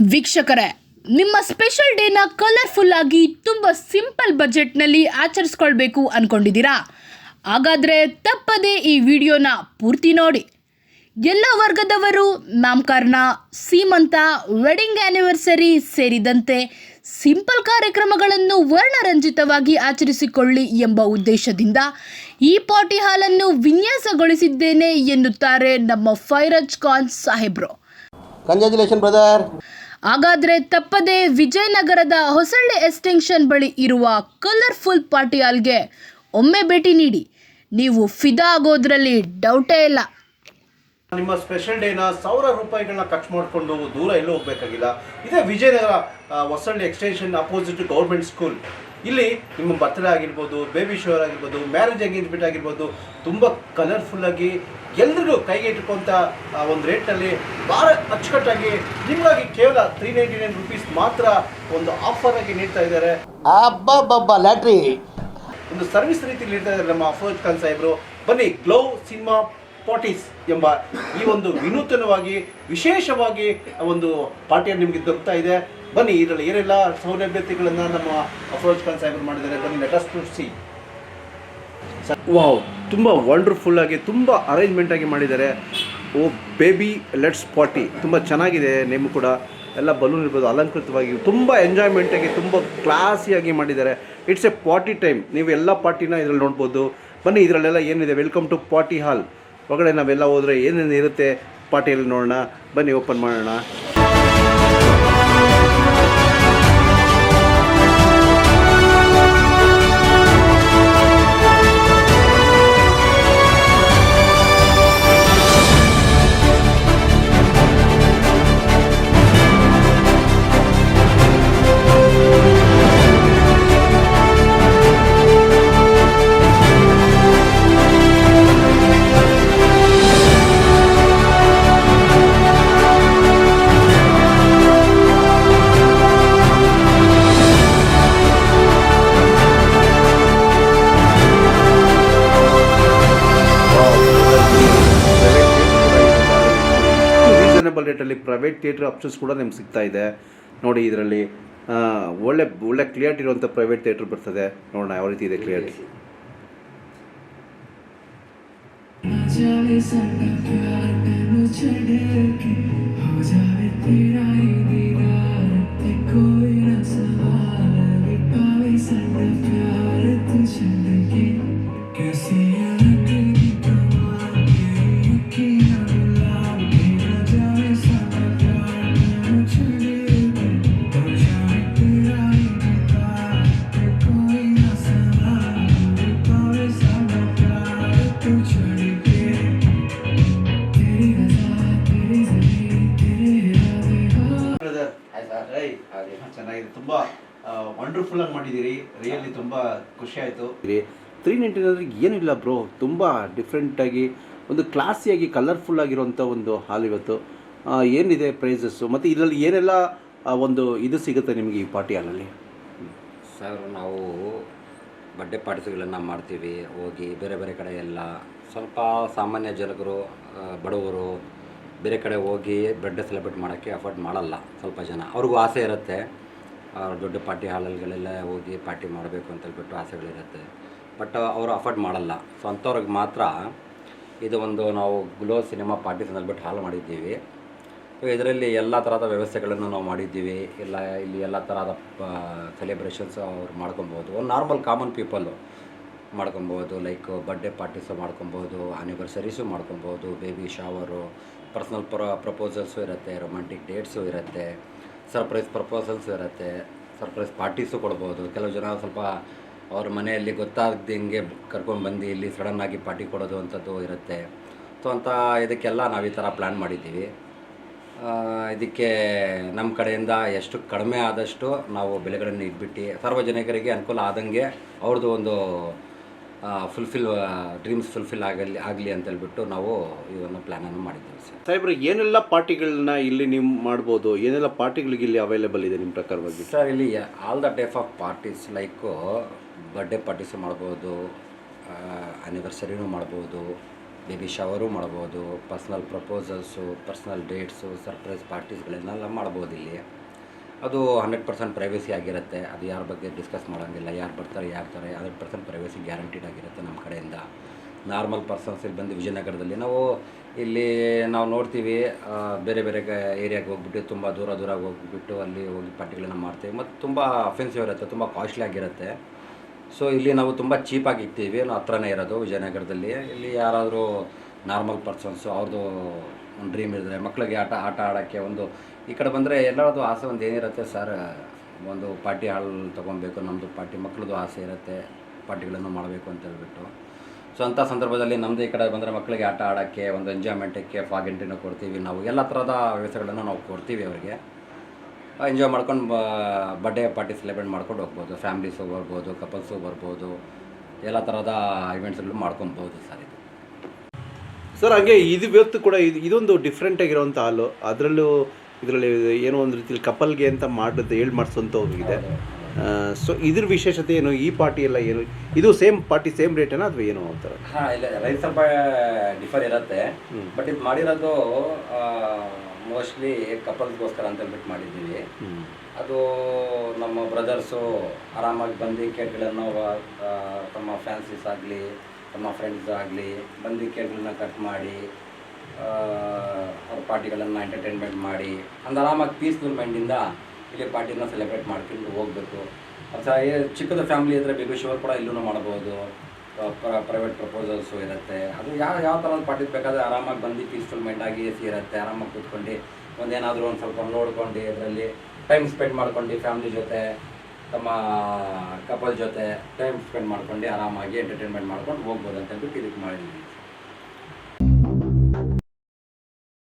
ವೀಕ್ಷಕರೇ, ನಿಮ್ಮ special ಡೇನ colourful ಆಗಿ ತುಂಬ ಸಿಂಪಲ್ ಬಜೆಟ್ನಲ್ಲಿ ಆಚರಿಸ್ಕೊಳ್ಬೇಕು ಅನ್ಕೊಂಡಿದ್ದೀರಾ? ಹಾಗಾದರೆ ತಪ್ಪದೇ ಈ ವಿಡಿಯೋನ ಪೂರ್ತಿ ನೋಡಿ. ಎಲ್ಲ ವರ್ಗದವರು, ನಾಮಕರಣ, ಸೀಮಂತ ವೆಡ್ಡಿಂಗ್ ಆ್ಯನಿವರ್ಸರಿ ಸೇರಿದಂತೆ ಸಿಂಪಲ್ ಕಾರ್ಯಕ್ರಮಗಳನ್ನು ವರ್ಣರಂಜಿತವಾಗಿ ಆಚರಿಸಿಕೊಳ್ಳಿ ಎಂಬ ಉದ್ದೇಶದಿಂದ ಈ ಪಾರ್ಟಿ ಹಾಲನ್ನು ವಿನ್ಯಾಸಗೊಳಿಸಿದ್ದೇನೆ ಎನ್ನುತ್ತಾರೆ ನಮ್ಮ ಫೈರಜ್ ಖಾನ್ ಸಾಹೇಬ್ರು. ಕಂಗ್ರ್ಯಾಚುಲೇಷನ್ ಬ್ರದರ್ ಹಾಗಾದ್ರೆ ತಪ್ಪದೆ ವಿಜಯನಗರದ ಹೊಸಳ್ಳಿ ಎಕ್ಸ್ಟೆನ್ಷನ್ ಬಳಿ ಇರುವ ಕಲರ್ಫುಲ್ ಪಾರ್ಟಿ ಹಾಲ್ಗೆ ಒಮ್ಮೆ ಭೇಟಿ ನೀಡಿ. ನೀವು ಫಿದಾ ಆಗೋದ್ರಲ್ಲಿ ಡೌಟೇ ಇಲ್ಲ. ನಿಮ್ಮ ಸ್ಪೆಷಲ್ ಡೇನ ಸಾವಿರ ರೂಪಾಯಿಗಳನ್ನ ಖರ್ಚು ಮಾಡಿಕೊಂಡು ದೂರ ಎಲ್ಲೂ ಹೋಗಬೇಕಾಗಿಲ್ಲ. ಇದೇ Vijayanagar Hosahalli extension opposite government school. ಇಲ್ಲಿ ನಿಮ್ಮ ಬರ್ತ್ಡೇ ಆಗಿರ್ಬೋದು ಬೇಬಿ ಶೋರ್ ಆಗಿರ್ಬೋದು ಮ್ಯಾರೇಜ್ ಎಂಗೇಜ್ಮೆಂಟ್ ಆಗಿರ್ಬೋದು ತುಂಬ ಕಲರ್ಫುಲ್ಲಾಗಿ ಎಲ್ರಿಗೂ ಕೈಗೆ ಇಟ್ಕೊಂತ ಆ, ಒಂದು ರೇಟ್ನಲ್ಲಿ ಭಾಳ ಅಚ್ಚುಕಟ್ಟಾಗಿ ನಿಮಗಾಗಿ ಕೇವಲ ತ್ರೀ ನೈಂಟಿ ನೈನ್ ರುಪೀಸ್ ಮಾತ್ರ ಒಂದು ಆಫರ್ ಆಗಿ ನೀಡ್ತಾ ಇದ್ದಾರೆ. ಲ್ಯಾಟ್ರಿ. ಒಂದು ಸರ್ವಿಸ್ ರೀತಿಯಲ್ಲಿ ನೀಡ್ತಾ ಇದ್ದಾರೆ ನಮ್ಮ ಅಫರೋಜ್ ಖಾನ್ ಸಾಹೇಬರು. ಬನ್ನಿ ಗ್ಲೋ ಸಿನಿಮಾ ಪಾಟೀಸ್ ಎಂಬ ಈ ಒಂದು ವಿನೂತನವಾಗಿ ವಿಶೇಷವಾಗಿ ಒಂದು ಪಾರ್ಟಿಯನ್ನು ನಿಮಗೆ ದೊರಕ್ತಾ ಇದೆ. ಬನ್ನಿ, ಇದರಲ್ಲಿ ಏನೆಲ್ಲ ಸೌಲಭ್ಯತೆಗಳನ್ನು ನಮ್ಮ ಅಫರೋಜ್ ಖಾನ್ ಸಾಹೇಬರು ಮಾಡಿದ್ದಾರೆ, ಬನ್ನಿ let us to see wow ತುಂಬ ವಂಡರ್ಫುಲ್ ಆಗಿ, ತುಂಬ ಅರೇಂಜ್ಮೆಂಟ್ ಆಗಿ ಮಾಡಿದ್ದಾರೆ. ಓ ಬೇಬಿ ಲೆಟ್ಸ್ ಪಾರ್ಟಿ ತುಂಬ ಚೆನ್ನಾಗಿದೆ ನೇಮು ಕೂಡ. ಎಲ್ಲ ಬಲೂನ್ ಇರ್ಬೋದು, ಅಲಂಕೃತವಾಗಿ, ತುಂಬ ಎಂಜಾಯ್ಮೆಂಟಾಗಿ ತುಂಬ ಕ್ಲಾಸಿಯಾಗಿ ಮಾಡಿದ್ದಾರೆ. ಇಟ್ಸ್ ಎ ಪಾರ್ಟಿ ಟೈಮ್ ನೀವು ಎಲ್ಲ ಪಾರ್ಟಿನ ಇದರಲ್ಲಿ ನೋಡ್ಬೋದು. ಬನ್ನಿ, ಇದರಲ್ಲೆಲ್ಲ ಏನಿದೆ? ವೆಲ್ಕಮ್ ಟು ಪಾರ್ಟಿ ಹಾಲ್ ಒಳಗಡೆ ನಾವೆಲ್ಲ ಹೋದರೆ ಏನೇನು ಇರುತ್ತೆ ಪಾರ್ಟಿಯಲ್ಲಿ ನೋಡೋಣ. ಬನ್ನಿ ಓಪನ್ ಮಾಡೋಣ. ರೀಸನಬಲ್ ರೇಟಲ್ಲಿ ಪ್ರೈವೇಟ್ ಥಿಯೇಟ್ರ್ ಆಪ್ಷನ್ಸ್ ಕೂಡ ನಿಮ್ಗೆ ಸಿಗ್ತಾ ಇದೆ. ನೋಡಿ ಇದರಲ್ಲಿ ಒಳ್ಳೆ ಒಳ್ಳೆ ಕ್ಲಿಯರ್ಟಿ ಇರುವಂಥ ಪ್ರೈವೇಟ್ ಥಿಯೇಟ್ರ್ ಬರ್ತದೆ. ನೋಡೋಣ ಯಾವ ರೀತಿ ಇದೆ ಕ್ಲಿಯರ್ಟಿ जावे हो ಚೆನ್ನಾಗಿದೆ. ತುಂಬ ವಂಡರ್ಫುಲ್ ಆಗಿ ಮಾಡಿದ್ದೀರಿ. ರಿಯಲಿ ತುಂಬ ಖುಷಿ ಆಯಿತು. ತ್ರೀ ನೈಂಟಿನಲ್ಲಿ ಏನಿಲ್ಲ ಬ್ರೋ ತುಂಬ ಡಿಫ್ರೆಂಟಾಗಿ ಒಂದು ಕ್ಲಾಸಿಯಾಗಿ ಕಲರ್ಫುಲ್ ಆಗಿರುವಂಥ ಒಂದು ಹಾಲ್ ಇವತ್ತು. ಏನಿದೆ ಪ್ರೈಸಸ್ಸು ಮತ್ತು ಇದರಲ್ಲಿ ಏನೆಲ್ಲ ಒಂದು ಇದು ಸಿಗುತ್ತೆ ನಿಮಗೆ ಈ ಪಾರ್ಟಿ ಹಾಲಲ್ಲಿ ಸರ್ ನಾವು ಬರ್ಡೇ ಪಾರ್ಟೀಸ್ಗಳನ್ನು ಮಾಡ್ತೀವಿ. ಹೋಗಿ ಬೇರೆ ಬೇರೆ ಕಡೆ ಎಲ್ಲ ಸ್ವಲ್ಪ ಸಾಮಾನ್ಯ ಜನರು ಬಡವರು ಬೇರೆ ಕಡೆ ಹೋಗಿ ಬರ್ಡೇ ಸೆಲೆಬ್ರೇಟ್ ಮಾಡೋಕ್ಕೆ ಅಫೋರ್ಡ್ ಮಾಡಲ್ಲ ಸ್ವಲ್ಪ ಜನ. ಅವ್ರಿಗೂ ಆಸೆ ಇರುತ್ತೆ. ದೊಡ್ಡ ಪಾರ್ಟಿ ಹಾಲಲ್ಗಳೆಲ್ಲ ಹೋಗಿ ಪಾರ್ಟಿ ಮಾಡಬೇಕು ಅಂತ ಹೇಳ್ಬಿಟ್ಟು ಆಸೆಗಳಿರುತ್ತೆ. ಬಟ್ ಅವರು ಅಫೋರ್ಡ್ ಮಾಡಲ್ಲ. ಸೊ ಅಂಥವ್ರಿಗೆ ಮಾತ್ರ ಇದು ಒಂದು ನಾವು ಗ್ಲೋ ಸಿನಿಮಾ ಪಾರ್ಟೀಸ್ ಅಂತ ಹೇಳ್ಬಿಟ್ಟು ಹಾಲ್ ಮಾಡಿದ್ದೀವಿ. ಸೊ ಇದರಲ್ಲಿ ಎಲ್ಲ ಥರದ ವ್ಯವಸ್ಥೆಗಳನ್ನು ನಾವು ಮಾಡಿದ್ದೀವಿ. ಇಲ್ಲ, ಇಲ್ಲಿ ಎಲ್ಲ ಥರದ ಸೆಲೆಬ್ರೇಷನ್ಸ್ ಅವ್ರು ಮಾಡ್ಕೊಬೋದು. ಒಂದು ನಾರ್ಮಲ್ ಕಾಮನ್ ಪೀಪಲ್ಲು ಮಾಡ್ಕೊಬೋದು ಲೈಕ್ ಬರ್ಡೇ ಪಾರ್ಟೀಸು ಮಾಡ್ಕೊಬೋದು ಆ್ಯನಿವರ್ಸರೀಸು ಮಾಡ್ಕೊಬೋದು ಬೇಬಿ ಶಾವರು ಪರ್ಸ್ನಲ್ ಪ್ರ ಪ್ರಪೋಸಲ್ಸು ಇರುತ್ತೆ ರೊಮ್ಯಾಂಟಿಕ್ ಡೇಟ್ಸು ಇರುತ್ತೆ ಸರ್ಪ್ರೈಸ್ ಪ್ರಪೋಸಲ್ಸು ಇರುತ್ತೆ ಸರ್ಪ್ರೈಸ್ ಪಾರ್ಟೀಸು ಕೊಡ್ಬೋದು. ಕೆಲವು ಜನ ಸ್ವಲ್ಪ ಅವ್ರ ಮನೆಯಲ್ಲಿ ಗೊತ್ತಾಗ್ದಂಗೆ ಕರ್ಕೊಂಡು ಬಂದು ಇಲ್ಲಿ ಸಡನ್ನಾಗಿ ಪಾರ್ಟಿ ಕೊಡೋದು ಅಂಥದ್ದು ಇರುತ್ತೆ. ಸೊ ಅಂತ ಇದಕ್ಕೆಲ್ಲ ನಾವು ಈ ಥರ ಪ್ಲ್ಯಾನ್ ಮಾಡಿದ್ದೀವಿ. ಇದಕ್ಕೆ ನಮ್ಮ ಕಡೆಯಿಂದ ಎಷ್ಟು ಕಡಿಮೆ ಆದಷ್ಟು ನಾವು ಬೆಲೆಗಳನ್ನು ಇಟ್ಬಿಟ್ಟು ಸಾರ್ವಜನಿಕರಿಗೆ ಅನುಕೂಲ ಆದಂಗೆ ಅವ್ರದ್ದು ಒಂದು ಫುಲ್ಫಿಲ್ ಡ್ರೀಮ್ಸ್ ಫುಲ್ಫಿಲ್ ಆಗಲಿ ಆಗಲಿ ಅಂತ ಹೇಳ್ಬಿಟ್ಟು ನಾವು ಇದನ್ನು ಪ್ಲ್ಯಾನನ್ನು ಮಾಡಿದ್ದೀವಿ ಸರ್. ಸಾಹೇಬ್ರೆ ಏನೆಲ್ಲ ಪಾರ್ಟಿಗಳನ್ನ ಇಲ್ಲಿ ನೀವು ಮಾಡ್ಬೋದು? ಏನೆಲ್ಲ ಪಾರ್ಟಿಗಳಿಗೆ ಇಲ್ಲಿ ಅವೈಲೇಬಲ್ ಇದೆ ನಿಮ್ಮ ಪ್ರಕಾರವಾಗಿ? ಸರ್ ಇಲ್ಲಿ all the type of parties like birthday parties ಮಾಡ್ಬೋದು ಆ್ಯನಿವರ್ಸರಿನೂ ಮಾಡ್ಬೋದು ಬೇಬಿ ಶವರು ಮಾಡ್ಬೋದು personal proposals personal dates surprise ಪಾರ್ಟೀಸ್ಗಳನ್ನೆಲ್ಲ ಮಾಡ್ಬೋದು ಇಲ್ಲಿ. ಅದು ಹಂಡ್ರೆಡ್ ಪರ್ಸೆಂಟ್ ಪ್ರೈವೇಸಿ ಆಗಿರುತ್ತೆ. ಅದು ಯಾರ ಬಗ್ಗೆ ಡಿಸ್ಕಸ್ ಮಾಡೋಂಗಿಲ್ಲ. ಯಾರು ಬರ್ತಾರೆ, ಯಾರು ಥರ ಹಂಡ್ರೆಡ್ ಪರ್ಸೆಂಟ್ ಪ್ರೈವೇಸಿ ಗ್ಯಾರಂಟಿಡ್ ಆಗಿರುತ್ತೆ ನಮ್ಮ ಕಡೆಯಿಂದ. ನಾರ್ಮಲ್ ಪರ್ಸನ್ಸ್ ಇಲ್ಲಿ ಬಂದು ವಿಜಯನಗರದಲ್ಲಿ ನಾವು ಇಲ್ಲಿ ನಾವು ನೋಡ್ತೀವಿ ಬೇರೆ ಬೇರೆ ಏರಿಯಾಗೆ ಹೋಗ್ಬಿಟ್ಟು ತುಂಬ ದೂರ ದೂರ ಹೋಗ್ಬಿಟ್ಟು ಅಲ್ಲಿ ಹೋಗಿ ಪಾರ್ಟಿಗಳನ್ನ ಮಾಡ್ತೀವಿ. ಮತ್ತು ತುಂಬ ಅಫೆನ್ಸಿವ್ ಇರುತ್ತೆ, ತುಂಬ ಕಾಸ್ಟ್ಲಿ ಆಗಿರುತ್ತೆ. ಸೊ ಇಲ್ಲಿ ನಾವು ತುಂಬ ಚೀಪಾಗಿ ಇಕ್ತೀವಿ. ನಾವು ಹತ್ರನೇ ಇರೋದು ವಿಜಯನಗರದಲ್ಲಿ. ಇಲ್ಲಿ ಯಾರಾದರೂ ನಾರ್ಮಲ್ ಪರ್ಸನ್ಸು ಅವ್ರದ್ದು ಒಂದು ಡ್ರೀಮ್ ಇದ್ದರೆ ಮಕ್ಕಳಿಗೆ ಆಟ ಆಟ ಆಡೋಕ್ಕೆ ಒಂದು ಈ ಕಡೆ ಬಂದರೆ ಎಲ್ಲರದ್ದು ಆಸೆ ಒಂದು ಏನಿರುತ್ತೆ ಸರ್? ಒಂದು ಪಾರ್ಟಿ ಹಾಲ್ ತೊಗೊಬೇಕು ನಮ್ಮದು ಪಾರ್ಟಿ ಮಕ್ಕಳದ್ದು ಆಸೆ ಇರುತ್ತೆ, ಪಾರ್ಟಿಗಳನ್ನು ಮಾಡಬೇಕು ಅಂತ ಹೇಳ್ಬಿಟ್ಟು. ಸೊ ಅಂಥ ಸಂದರ್ಭದಲ್ಲಿ ನಮ್ಮದು ಈ ಕಡೆ ಬಂದರೆ ಮಕ್ಕಳಿಗೆ ಆಟ ಆಡೋಕ್ಕೆ, ಒಂದು ಎಂಜಾಯ್ಮೆಂಟಕ್ಕೆ ಫಾಗ್ ಎಂಟ್ರಿನೂ ಕೊಡ್ತೀವಿ. ನಾವು ಎಲ್ಲ ಥರದ ವ್ಯವಸ್ಥೆಗಳನ್ನು ನಾವು ಕೊಡ್ತೀವಿ ಅವರಿಗೆ. ಎಂಜಾಯ್ ಮಾಡ್ಕೊಂಡು ಬರ್ಡೇ ಪಾರ್ಟಿ ಸೆಲೆಬ್ರೇಟ್ ಮಾಡ್ಕೊಂಡು ಹೋಗ್ಬೋದು. ಫ್ಯಾಮ್ಲೀಸು ಬರ್ಬೋದು ಕಪಲ್ಸು ಬರ್ಬೋದು. ಎಲ್ಲ ಥರದ ಇವೆಂಟ್ಸ್ಗಳು ಮಾಡ್ಕೊಬೋದು ಸರ್ ಇದು. ಸರ್ ಹಾಗೆ ಇದು ಇವತ್ತು ಕೂಡ ಇದು ಇದೊಂದು ಡಿಫ್ರೆಂಟ್ ಆಗಿರೋಂಥ ಹಾಲು. ಅದರಲ್ಲೂ ಇದರಲ್ಲಿ ಏನೋ ಒಂದು ರೀತಿಲಿ ಕಪಲ್ಗೆ ಅಂತ ಮಾಡಿದ್ದು ಹೇಳಿ ಮಾಡಿಸೋಂಥ ಇದೆ. ಸೊ ಇದ್ರ ವಿಶೇಷತೆ ಏನು? ಈ ಪಾರ್ಟಿ ಎಲ್ಲ ಏನು? ಇದು ಸೇಮ್ ಪಾರ್ಟಿ ಸೇಮ್ ರೇಟೇನಾ ಅಥವಾ ಏನು ಅಂತ ಹಾಂ ಇಲ್ಲ ರೈಸ್ ಸ್ವಲ್ಪ ಡಿಫರ್ ಇರುತ್ತೆ. ಬಟ್ ಇದು ಮಾಡಿರೋದು ಮೋಸ್ಟ್ಲಿ ಕಪಲ್ಸ್ಗೋಸ್ಕರ ಅಂತ ಹೇಳ್ಬಿಟ್ಟು ಮಾಡಿದ್ದೀವಿ. ಅದು ನಮ್ಮ ಬ್ರದರ್ಸು ಆರಾಮಾಗಿ ಬಂದು ಕೇಕ್ಗಳನ್ನು ಆ, ತಮ್ಮ ಫ್ಯಾನ್ಸೀಸ್ ಆಗಲಿ ತಮ್ಮ ಫ್ರೆಂಡ್ಸ್ ಆಗಲಿ ಬಂದು ಕೇಕ್ಗಳನ್ನ ಕಟ್ ಮಾಡಿ ಅವ್ರ ಪಾರ್ಟಿಗಳನ್ನು ಎಂಟರ್ಟೈನ್ಮೆಂಟ್ ಮಾಡಿ ಒಂದು ಆರಾಮಾಗಿ ಪೀಸ್ಫುಲ್ ಮೈಂಡಿಂದ ಇಲ್ಲಿ ಪಾರ್ಟಿನ ಸೆಲೆಬ್ರೇಟ್ ಮಾಡ್ಕೊಂಡು ಹೋಗಬೇಕು. ಅಥವಾ ಚಿಕ್ಕದ ಫ್ಯಾಮಿಲಿ ಇದ್ದರೆ ಬೇಬಿ ಶೋರ್ ಕೂಡ ಇಲ್ಲೂ ಮಾಡ್ಬೋದು. ಪ್ರೈವೇಟ್ ಪ್ರಪೋಸಲ್ಸು ಇರುತ್ತೆ. ಅದು ಯಾವ ಯಾವ ಥರದ ಪಾರ್ಟಿ ಬೇಕಾದರೆ ಆರಾಮಾಗಿ ಬಂದು ಪೀಸ್ಫುಲ್ ಮೈಂಡಾಗಿ ಎ ಸಿ ಇರುತ್ತೆ. ಆರಾಮಾಗಿ ಕೂತ್ಕೊಂಡು ಒಂದೇನಾದರೂ ಒಂದು ಸ್ವಲ್ಪ ನೋಡ್ಕೊಂಡು ಅದರಲ್ಲಿ ಟೈಮ್ ಸ್ಪೆಂಡ್ ಮಾಡ್ಕೊಂಡು ಫ್ಯಾಮಿಲಿ ಜೊತೆ ತಮ್ಮ ಕಪಲ್ ಜೊತೆ ಟೈಮ್ ಸ್ಪೆಂಡ್ ಮಾಡ್ಕೊಂಡು ಆರಾಮಾಗಿ ಎಂಟರ್ಟೈನ್ಮೆಂಟ್ ಮಾಡ್ಕೊಂಡು ಹೋಗ್ಬೋದು ಅಂತ ಹೇಳ್ಬಿಟ್ಟು ಇದಕ್ಕೆ ಮಾಡಿದ್ವಿ.